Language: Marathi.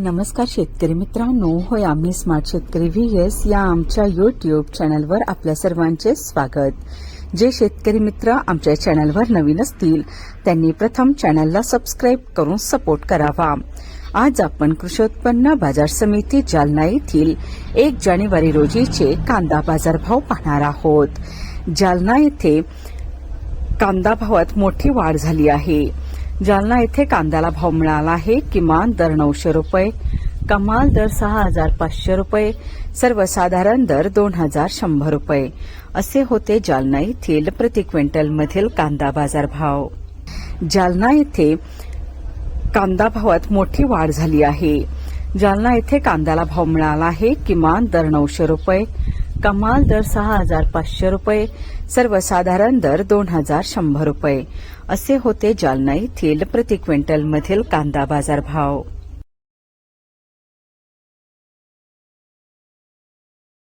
नमस्कार शेतकरी मित्रांनो होय आम्ही स्मार्ट शेतकरी व्ही एस या आमच्या युट्यूब चॅनलवर आपल्या सर्वांचे स्वागत. जे शेतकरी मित्र आमच्या चॅनलवर नवीन असतील त्यांनी प्रथम चॅनलला सबस्क्राईब करून सपोर्ट करावा. आज आपण कृषी उत्पन्न बाजार समिती जालना येथील एक जानेवारी रोजीचे कांदा बाजारभाव पाहणार आहोत. जालना येथे कांदा भावात मोठी वाढ झाली आहे. जालना येथे कांद्याला भाव मिळाला आहे. किमान दर नऊशे रुपये. कमाल दर सहा हजार पाचशे रुपये. सर्वसाधारण दर दोन हजार शंभर रुपये. असे होते जालना येथील प्रति क्विंटलमधील कांदा बाजार भाव जालना येथे कांदा भावात मोठी वाढ झाली आहे. जालना येथे कांद्याला भाव मिळाला आहे. किमान दर नऊशे रुपये. कमाल दर सहा हजार पाचशे रुपये सर्वसाधारण दर दोन हजार शंभर रुपये. असे होते जालना येथील प्रति क्विंटलमधील कांदा बाजार भाव